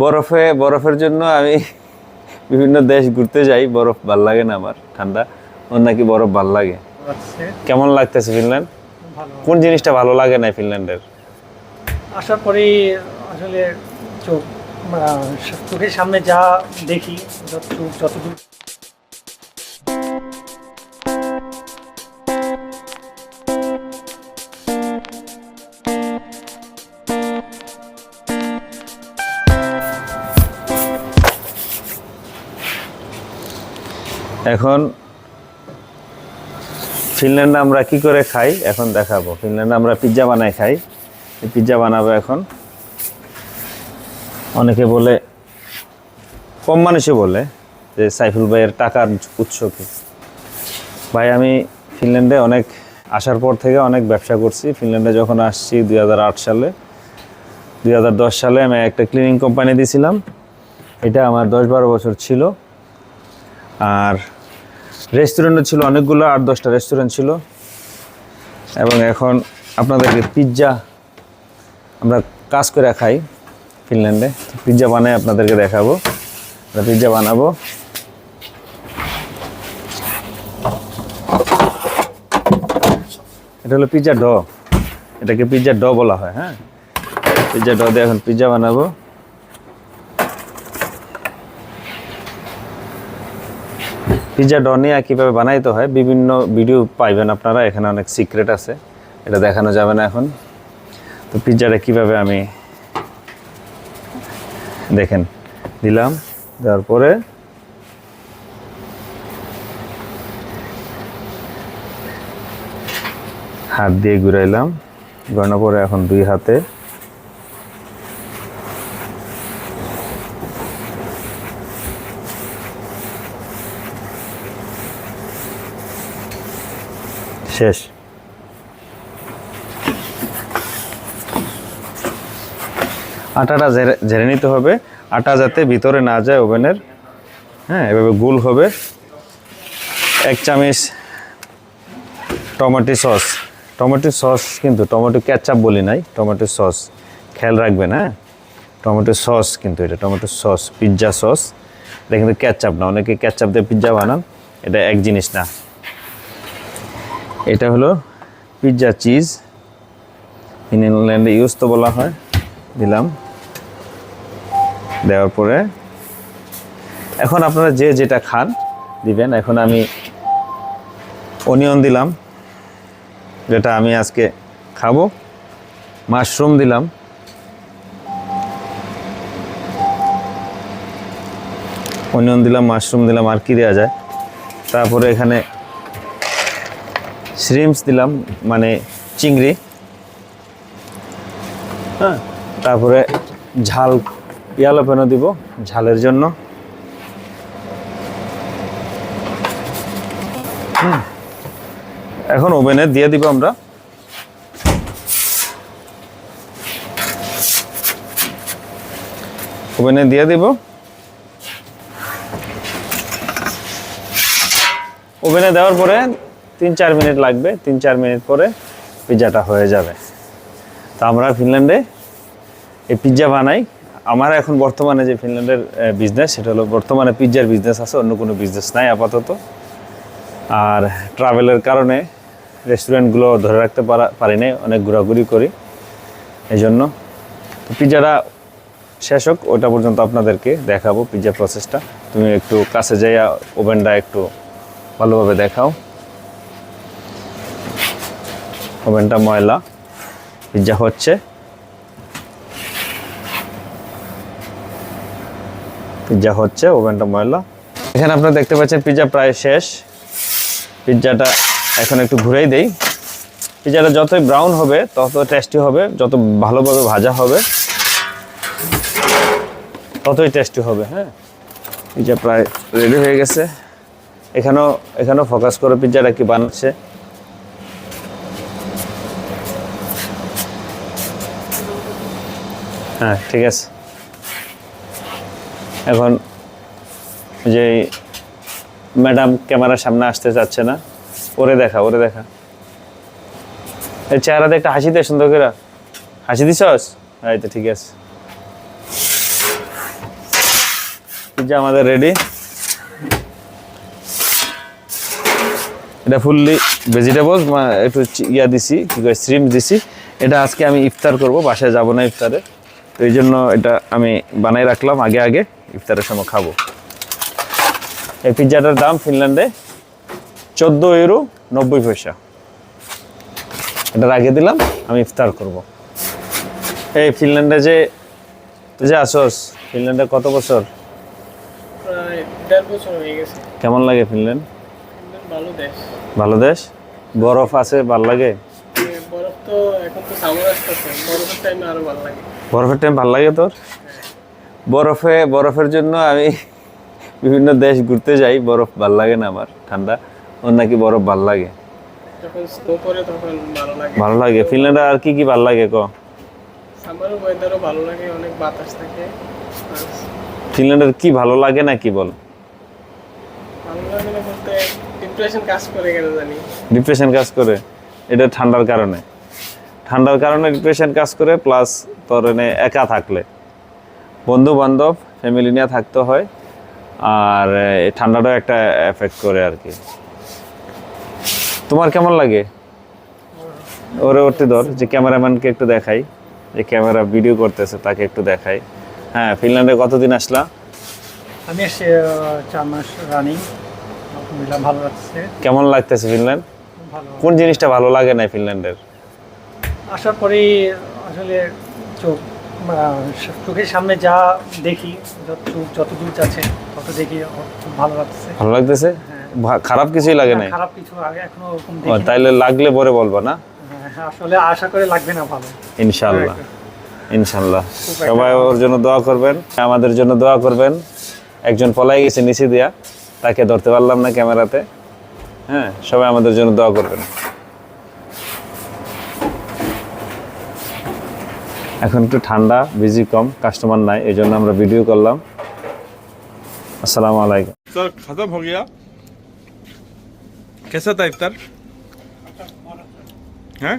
বরফে বরফের জন্য আমি বিভিন্ন দেশ ঘুরতে যাই। বরফ ভালো লাগে না আমার ঠান্ডা। ওর নাকি বরফ ভালো লাগে। কেমন লাগতেছে ফিনল্যান্ড? কোন জিনিসটা ভালো লাগে না ফিনল্যান্ডের? আশা করি আসলে চোখ চোখের সামনে যা দেখি যতটুকু যতদূর এখন ফিনল্যান্ডে আমরা কি করে খাই? এখন দেখাবো। ফিনল্যান্ডে আমরা পিৎজা বানাই খাই। পিৎজা বানাবো এখন। অনেকে বলে, কম মানুষে বলে যে সাইফুল ভাইয়ের টাকার উৎস কি। ভাই, আমি ফিনল্যান্ডে অনেক আসার পর থেকে অনেক ব্যবসা করছি। ফিনল্যান্ডে যখন আসছি দুই হাজার আট সালে, দুই হাজার দশ সালে আমি একটা ক্লিনিং কোম্পানি দিয়েছিলাম এটা আমার দশ বারো বছর ছিল। আর রেস্টুরেন্টও ছিল অনেকগুলো, আট দশটা রেস্টুরেন্ট ছিল। এবং এখন আপনাদেরকে পিৎজা আমরা কাজ করে খাই ফিনল্যান্ডে পিৎজা বানাই আপনাদেরকে দেখাবো। আমরা পিৎজা বানাবো। এটা হলো পিৎজা ড এটাকে পিৎজা ড বলা হয় হ্যাঁ? পিৎজা ড দিয়ে এখন পিৎজা বানাবো। পিৎজা ডনিয়া কীভাবে বানাইতে হয়, বিভিন্ন ভিডিও পাইবেন আপনারা, এখানে অনেক সিক্রেট আছে, এটা দেখানো যাবে না এখন। তো পিৎজাটা কীভাবে আমি দেখেন, দিলাম, দেওয়ার পরে হাত দিয়ে ঘুরাইলাম, ঘোরানোর পরে এখন দুই হাতে শেষ। আটাটা ঝেড়ে নিতে হবে। আটা যাতে ভিতরে না যায় ওভেনের। হ্যাঁ এভাবে গুল হবে। এক চামচ টমেটো সস। টমেটো সস কিন্তু টমেটো ক্যাচাপ বলি নাই, টমেটো সস। খেয়াল রাখবেন হ্যাঁ? টমেটো সস কিন্তু এটা, টমেটো সস পিৎজা সস। এটা কিন্তু ক্যাচাপ না, অনেকে ক্যাচাপ দিয়ে পিৎজা বানান। এটা এক জিনিস না। এটা হলো পিৎজা চিজ ইংল্যান্ডে ইউজ তো বলা হয়। দিলাম। দেওয়ার পরে এখন আপনারা যে যেটা খান, দিবেন। এখন আমি অনিয়ন দিলাম। যেটা আমি আজকে খাব। মাশরুম দিলাম। অনিয়ন দিলাম মাশরুম দিলাম। আর কি দেওয়া যায়? তারপরে এখানে শ্রিমস দিলাম মানে চিংড়ি। হ্যাঁ তারপরে ঝাল ইয়ালো পেনো দিব ঝালের জন্য। এখন ওভেনে দিয়ে দিব আমরা। ওভেনে দিয়ে দিব। ওভেনে দেওয়ার পরে তিন চার মিনিট লাগবে তিন চার মিনিট পরে পিৎজাটা হয়ে যাবে। তো আমরা ফিনল্যান্ডে এই পিৎজা বানাই। আমার এখন বর্তমানে যে ফিনল্যান্ডের বিজনেস সেটা হলো বর্তমানে পিৎজার বিজনেস আছে, অন্য কোনো বিজনেস নাই আপাতত। আর ট্রাভেলের কারণে রেস্টুরেন্টগুলো ধরে রাখতে পারা পারি নাই অনেক ঘোরাঘুরি করি। এই জন্য। তো পিৎজাটা শেষ হোক ওটা পর্যন্ত আপনাদেরকে দেখাবো পিৎজা প্রসেসটা তুমি একটু কাছে যাইয়া ওভেনটা একটু ভালোভাবে দেখাও। ওভেনটা ময়লা। পিৎজা হচ্ছে। পিৎজা হচ্ছে, ওভেনটা ময়লা। এখানে আপনারা দেখতে পাচ্ছেন পিৎজা প্রায় শেষ। পিৎজাটা এখন একটু ঘুরেই দেই। পিৎজাটা যতই ব্রাউন হবে, তত টেস্টি হবে, যত ভালোভাবে ভাজা হবে, ততই টেস্টি হবে হ্যাঁ? পিৎজা প্রায় রেডি হয়ে গেছে। এখানেও এখানেও ফোকাস করে পিৎজাটা কি বানাচ্ছে। হ্যাঁ ঠিক আছে। এখন যে ম্যাডাম ক্যামেরার সামনে আসতে চাচ্ছে না, ওরে দেখা ওরে দেখা। এই চেহারাতে একটা হাসি দে সুন্দর করে। হাসি দিছস? এই তো ঠিক আছে। যে আমাদের রেডি এটা ফুললি ভেজিটেবল একটু ইয়া দিছি, কি কয় শ্রিম দিছি। এটা আজকে আমি ইফতার করব, বাসায় যাব না ইফতারে। তো এই জন্য এটা আমি বানাই রাখলাম আগে আগে ইফতারের সময় খাব। এই পিৎজাটার দাম ফিনল্যান্ডে চোদ্দ ইউরো নব্বই পয়সা। এটা রেখে দিলাম আমি ইফতার করব। এই ফিনল্যান্ডে যে তুই যে আসোস ফিনল্যান্ডে কত বছর? হয়ে কেমন লাগে ফিনল্যান্ড? ভালো দেশ। ভালো দেশ? বরফ আছে ভালো লাগে? বরফ তো এখন তো সামার আসতেছে বরফের টাইমে আরও ভালো লাগে। বরফের টাইম ভালো লাগে তোর? বরফে বরফের জন্য আমি বিভিন্ন দেশ ঘুরতে যাই বরফ ভালো লাগে না আমার ঠান্ডা। ওর নাকি বরফ ভালো লাগে। ভালো লাগে। ফিনল্যান্ডে আর কি কি ভালো লাগে ক? সামারের ভালো লাগে অনেক বাতাস থাকে। আর ফিনল্যান্ডের কি ভালো লাগে না কি বল? ভালো লাগে না বলতে ডিপ্রেশন কাজ করে কেন জানি। ডিপ্রেশন কাজ করে। এটা ঠান্ডার কারণে। ঠান্ডার কারণে ডিপ্রেশন কাজ করে প্লাস তোর এনে একা থাকলে। বন্ধু বান্ধব ফ্যামিলি নিয়ে থাকতে হয় আর ঠান্ডাটাও একটা এফেক্ট করে আর কি তোমার কেমন লাগে? ওরে ওরতে ধর যে ক্যামেরাম্যানকে একটু দেখাই যে ক্যামেরা ভিডিও করতেছে তাকে একটু দেখাই। হ্যাঁ ফিনল্যান্ডে কতদিন আসলা? আমি এসে চার মাস রানিং ভালো লাগছে। কেমন লাগতেছে ফিনল্যান্ড? কোন জিনিসটা ভালো লাগে না ফিনল্যান্ডের? আসার পরেই আসলে চোখ চোখের সামনে যা দেখি যত চোখ যত দূর যাচ্ছে তত দেখি খুব ভালো লাগছে ভালো লাগতেছে? খারাপ কিছুই লাগে না খারাপ কিছু আগে এখনও ওরকম দেখি তাইলে লাগলে পরে বলব না? আসলে আশা করে লাগবে না ভালো। ইনশাল্লাহ। ইনশাল্লাহ। সবাই ওর জন্য দোয়া করবেন আমাদের জন্য দোয়া করবেন। একজন পলাই গেছে নিচে দিয়া তাকে ধরতে পারলাম না ক্যামেরাতে। হ্যাঁ সবাই আমাদের জন্য দোয়া করবেন। এখন একটু ঠান্ডা বিজি কম কাস্টমার নাই এই জন্য আমরা ভিডিও করলাম। আসসালাম আলাইকুম স্যার খতম হো গিয়া কেসা তা হ্যাঁ?